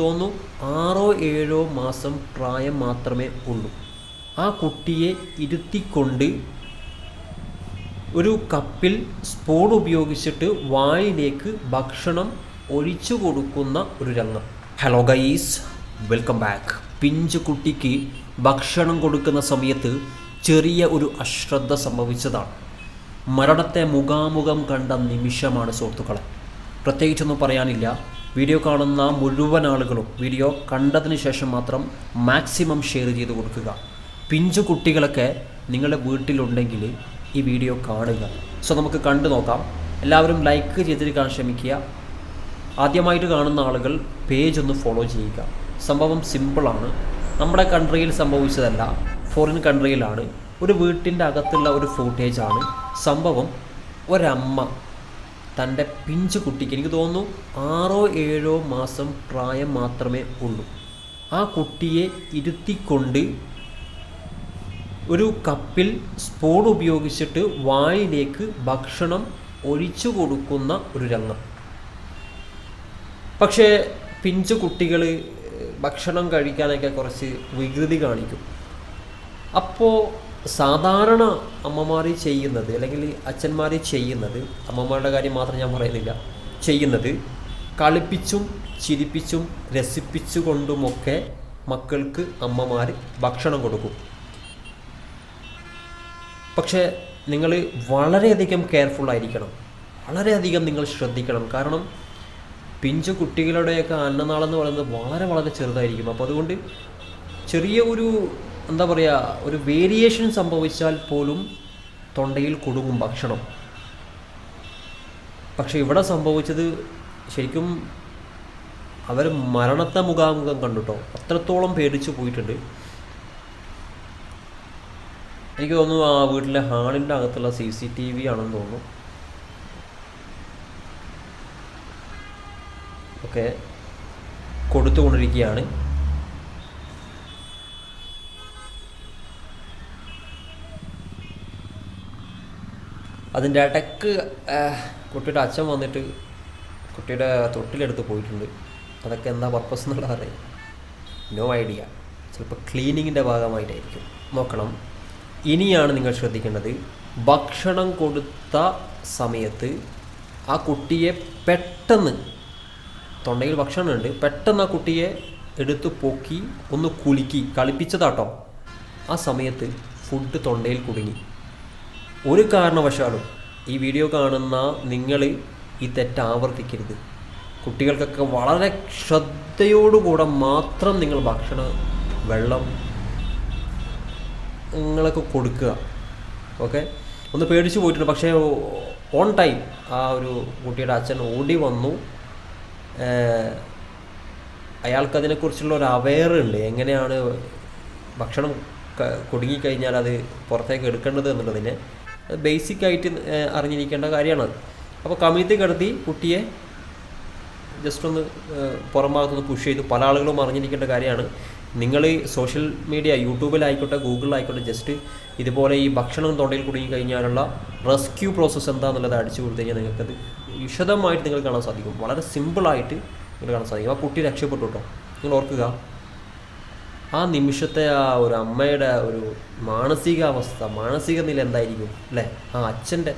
തോന്നുന്നു ആറോ ഏഴോ മാസം പ്രായം മാത്രമേ ഉള്ളൂ. ആ കുട്ടിയെ ഇരുത്തിക്കൊണ്ട് ഒരു കപ്പിൽ സ്പൂൺ ഉപയോഗിച്ചിട്ട് വായിലേക്ക് ഭക്ഷണം ഒഴിച്ചു കൊടുക്കുന്ന ഒരു രംഗം. ഹലോ ഗൈസ് വെൽക്കം ബാക്ക് പിഞ്ചു കുട്ടിക്ക് ഭക്ഷണം കൊടുക്കുന്ന സമയത്ത് ചെറിയ ഒരു അശ്രദ്ധ സംഭവിച്ചതാണ്. മരണത്തെ മുഖാമുഖം കണ്ട നിമിഷമാണ് സുഹൃത്തുക്കളെ. പ്രത്യേകിച്ചൊന്നും പറയാനില്ല. വീഡിയോ കാണുന്ന മുഴുവൻ ആളുകളും വീഡിയോ കണ്ടതിന് ശേഷം മാത്രം മാക്സിമം ഷെയർ ചെയ്ത് കൊടുക്കുക. പിഞ്ചു കുട്ടികളൊക്കെ നിങ്ങളുടെ വീട്ടിലുണ്ടെങ്കിൽ ഈ വീഡിയോ കാണുക. സോ നമുക്ക് കണ്ടു നോക്കാം. എല്ലാവരും ലൈക്ക് ചെയ്തിരിക്കാൻ ശ്രമിക്കുക. ആദ്യമായിട്ട് കാണുന്ന ആളുകൾ പേജ് ഒന്ന് ഫോളോ ചെയ്യുക. സംഭവം സിമ്പിളാണ് നമ്മുടെ കൺട്രിയിൽ സംഭവിച്ചതല്ല. ഫോറിൻ കൺട്രിയിലാണ് ഒരു വീട്ടിന്റെ അകത്തുള്ള ഒരു ഫൂട്ടേജാണ് സംഭവം ഒരമ്മ തന്റെ പിഞ്ചു കുട്ടിക്ക് എനിക്ക് തോന്നുന്നു ആറോ ഏഴോ മാസം പ്രായം മാത്രമേ ഉള്ളൂ. ആ കുട്ടിയെ ഇരുത്തിക്കൊണ്ട് ഒരു കപ്പിൽ സ്പൂൺ ഉപയോഗിച്ചിട്ട് വായിലേക്ക് ഭക്ഷണം ഒഴിച്ചു കൊടുക്കുന്ന ഒരു രംഗം. പക്ഷേ പിഞ്ചു കുട്ടികൾ ഭക്ഷണം കഴിക്കാനൊക്കെ കുറച്ച് വികൃതി കാണിക്കും. അപ്പോൾ സാധാരണ അമ്മമാർ ചെയ്യുന്നത് അല്ലെങ്കിൽ അച്ഛന്മാർ ചെയ്യുന്നത് അമ്മമാരുടെ കാര്യം മാത്രം ഞാൻ പറയുന്നില്ല ചെയ്യുന്നത് കളിപ്പിച്ചും ചിരിപ്പിച്ചും രസിപ്പിച്ചുകൊണ്ടുമൊക്കെ മക്കൾക്ക് അമ്മമാർ ഭക്ഷണം കൊടുക്കും. പക്ഷേ നിങ്ങൾ വളരെയധികം കെയർഫുൾ ആയിരിക്കണം. വളരെയധികം നിങ്ങൾ ശ്രദ്ധിക്കണം. കാരണം പിഞ്ചു കുട്ടികളുടെയൊക്കെ അന്നനാളെന്ന് പറയുന്നത് വളരെ വളരെ ചെറുതായിരിക്കും. അപ്പോൾ അതുകൊണ്ട് ചെറിയ ഒരു എന്താ പറയുക ഒരു വേരിയേഷൻ സംഭവിച്ചാൽ പോലും തൊണ്ടയിൽ കൊടുങ്ങും ഭക്ഷണം. പക്ഷെ ഇവിടെ സംഭവിച്ചത് ശരിക്കും അവർ മരണത്തെ മുഖാമുഖം കണ്ടുട്ടോ. അത്രത്തോളം പേടിച്ചു പോയിട്ടുണ്ട്. എനിക്ക് തോന്നുന്നു ആ വീട്ടിലെ ഹാളിന്റെ അകത്തുള്ള സി സി ടി വി ആണെന്ന് തോന്നുന്നു. ഒക്കെ കൊടുത്തുകൊണ്ടിരിക്കുകയാണ്. അതിന്റെ ഇടയ്ക്ക് കുട്ടിയുടെ അച്ഛൻ വന്നിട്ട് കുട്ടിയുടെ തൊട്ടിലെടുത്ത് പോയിട്ടുണ്ട്. അതൊക്കെ എന്താ പർപ്പസ് എന്നുള്ള അറിയാം നോ ഐഡിയ ചിലപ്പോൾ ക്ലീനിങ്ങിന്റെ ഭാഗമായിട്ടായിരിക്കും. നോക്കണം. ഇനിയാണ് നിങ്ങൾ ശ്രദ്ധിക്കേണ്ടത് ഭക്ഷണം കൊടുത്ത സമയത്ത് ആ കുട്ടിയെ പെട്ടെന്ന് തൊണ്ടയിൽ ഭക്ഷണമുണ്ട്. പെട്ടെന്ന് ആ കുട്ടിയെ എടുത്ത് പൊക്കി ഒന്ന് കുലുക്കി കളിപ്പിച്ചതാട്ടോ. ആ സമയത്ത് ഫുഡ് തൊണ്ടയിൽ കുടുങ്ങി. ഒരു കാരണവശാലും ഈ വീഡിയോ കാണുന്ന നിങ്ങൾ ഈ തെറ്റ് ആവർത്തിക്കരുത്. കുട്ടികൾക്കൊക്കെ വളരെ ശ്രദ്ധയോടുകൂടെ മാത്രം നിങ്ങൾ ഭക്ഷണം വെള്ളം നിങ്ങളൊക്കെ കൊടുക്കുക. ഓക്കെ? ഒന്ന് പേടിച്ചു പോയിട്ടുണ്ട്. പക്ഷേ ഓൺ ടൈം ആ ഒരു കുട്ടിയുടെ അച്ഛൻ ഓടി വന്നു. അയാൾക്ക് അതിനെക്കുറിച്ചുള്ള ഒരു അവെയർ ഉണ്ട്. എങ്ങനെയാണ് ഭക്ഷണം കുടുങ്ങിക്കഴിഞ്ഞാൽ അത് പുറത്തേക്ക് എടുക്കേണ്ടത് എന്നുള്ളതിന് ബേസിക് ആയിട്ട് അറിഞ്ഞിരിക്കേണ്ട കാര്യമാണ് അപ്പോൾ കമിഴ്ത്തി കിടത്തി കുട്ടിയെ ജസ്റ്റ് ഒന്ന് പുറം ഭാഗത്തുനിന്ന് പുഷ് ചെയ്ത് പല ആളുകളും അറിഞ്ഞിരിക്കേണ്ട കാര്യമാണ്. നിങ്ങൾ സോഷ്യൽ മീഡിയ യൂട്യൂബിലായിക്കോട്ടെ ഗൂഗിളിലായിക്കോട്ടെ ജസ്റ്റ് ഇതുപോലെ ഈ ഭക്ഷണം തൊണ്ടയിൽ കുടുങ്ങി കഴിഞ്ഞാലുള്ള റെസ്ക്യൂ പ്രോസസ്സ് എന്താണെന്നുള്ളത് അടിച്ചു കൊടുത്തു കഴിഞ്ഞാൽ നിങ്ങൾക്കത് വിശദമായിട്ട് നിങ്ങൾ കാണാൻ സാധിക്കും. വളരെ സിമ്പിളായിട്ട് നിങ്ങൾ കാണാൻ സാധിക്കും. ആ കുട്ടി രക്ഷപ്പെട്ടു കേട്ടോ. നിങ്ങൾ ഓർക്കുക. ആ നിമിഷത്തെ ആ ഒരു അമ്മയുടെ ഒരു മാനസികാവസ്ഥ മാനസിക നില എന്തായിരിക്കും? അല്ലേ? ആ അച്ഛന്റെ